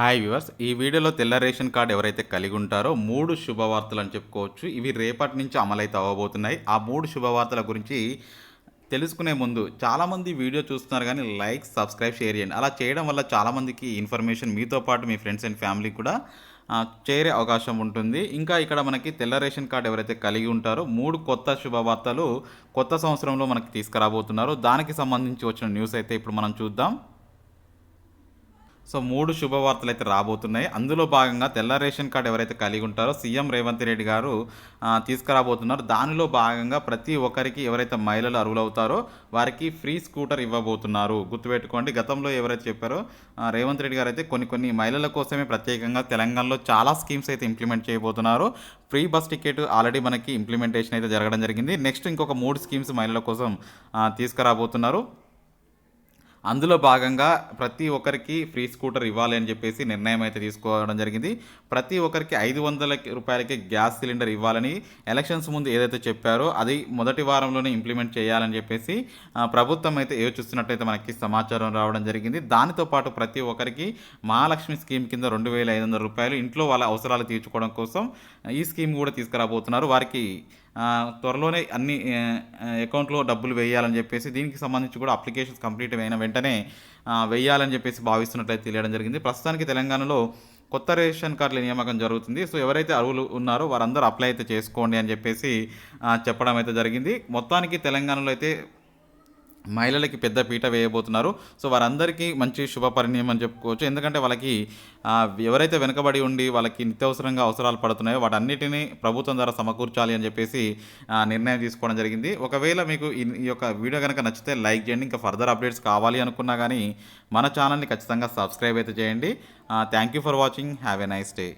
Hi viewers ఈ వీడియోలో తెల్ల రేషన్ కార్డు ఎవరైతే కలిగి ఉంటారో మూడు శుభవార్తలు అని చెప్పుకోవచ్చు. ఇవి రేపటి నుంచి అమలైతే అవ్వబోతున్నాయి. ఆ మూడు శుభవార్తల గురించి తెలుసుకునే ముందు చాలామంది వీడియో చూస్తున్నారు కానీ లైక్ సబ్స్క్రైబ్ షేర్ చేయండి. అలా చేయడం వల్ల చాలామందికి ఇన్ఫర్మేషన్ మీతో పాటు మీ ఫ్రెండ్స్ అండ్ ఫ్యామిలీ కూడా చేరే అవకాశం ఉంటుంది. ఇంకా ఇక్కడ మనకి తెల్ల రేషన్ కార్డు ఎవరైతే కలిగి ఉంటారో మూడు కొత్త శుభవార్తలు కొత్త సంవత్సరంలో మనకి తీసుకురాబోతున్నారు. దానికి సంబంధించి వచ్చిన న్యూస్ అయితే ఇప్పుడు మనం చూద్దాం. సో మూడు శుభవార్తలు అయితే రాబోతున్నాయి. అందులో భాగంగా తెల్ల రేషన్ కార్డు ఎవరైతే కలిగి ఉంటారో సీఎం రేవంత్ రెడ్డి గారు తీసుకురాబోతున్నారు. దానిలో భాగంగా ప్రతి ఒక్కరికి ఎవరైతే మహిళలు అర్హులవుతారో వారికి ఫ్రీ స్కూటర్ ఇవ్వబోతున్నారు. గుర్తుపెట్టుకోండి గతంలో ఎవరైతే చెప్పారో రేవంత్ రెడ్డి గారు అయితే కొన్ని కొన్ని మహిళల కోసమే ప్రత్యేకంగా తెలంగాణలో చాలా స్కీమ్స్ అయితే ఇంప్లిమెంట్ చేయబోతున్నారు. ఫ్రీ బస్ టికెట్ ఆల్రెడీ మనకి ఇంప్లిమెంటేషన్ అయితే జరగడం జరిగింది. నెక్స్ట్ ఇంకొక మూడు స్కీమ్స్ మహిళల కోసం తీసుకురాబోతున్నారు. అందులో భాగంగా ప్రతి ఒక్కరికి ఫ్రీ స్కూటర్ ఇవ్వాలి అని చెప్పేసి నిర్ణయం అయితే తీసుకోవడం జరిగింది. ప్రతి ఒక్కరికి ఐదు వందల రూపాయలకి గ్యాస్ సిలిండర్ ఇవ్వాలని ఎలక్షన్స్ ముందు ఏదైతే చెప్పారో అది మొదటి వారంలోనే ఇంప్లిమెంట్ చేయాలని చెప్పేసి ప్రభుత్వం అయితే యోచిస్తున్నట్టయితే మనకి సమాచారం రావడం జరిగింది. దానితో పాటు ప్రతి ఒక్కరికి మహాలక్ష్మి స్కీమ్ కింద రెండు వేల ఐదు వందల రూపాయలు ఇంట్లో వాళ్ళ అవసరాలు తీర్చుకోవడం కోసం ఈ స్కీమ్ కూడా తీసుకురాబోతున్నారు. వారికి త్వరలోనే అన్ని అకౌంట్లో డబ్బులు వేయాలని చెప్పేసి దీనికి సంబంధించి కూడా అప్లికేషన్స్ కంప్లీట్ అయిన వెంటనే వేయాలని చెప్పేసి భావిస్తున్నట్లయితే తెలియడం జరిగింది. ప్రస్తుతానికి తెలంగాణలో కొత్త రేషన్ కార్డుల నియామకం జరుగుతుంది. సో ఎవరైతే అర్హులు ఉన్నారో వారందరూ అప్లై అయితే చేసుకోండి అని చెప్పేసి చెప్పడం అయితే జరిగింది. మొత్తానికి తెలంగాణలో అయితే మహిళలకి పెద్ద పీట వేయబోతున్నారు. సో వారందరికీ మంచి శుభ పరిణయం అని చెప్పుకోవచ్చు. ఎందుకంటే వాళ్ళకి ఎవరైతే వెనుకబడి ఉండి వాళ్ళకి నిత్యవసరంగా అవసరాలు పడుతున్నాయో వాటన్నిటిని ప్రభుత్వం ద్వారా సమకూర్చాలి అని చెప్పేసి నిర్ణయం తీసుకోవడం జరిగింది. ఒకవేళ మీకు ఈ ఈ యొక్క వీడియో కనుక నచ్చితే లైక్ చేయండి. ఇంకా ఫర్దర్ అప్డేట్స్ కావాలి అనుకున్నా కానీ మన ఛానల్ని ఖచ్చితంగా సబ్స్క్రైబ్ అయితే చేయండి. Thank you for watching. Have a nice day.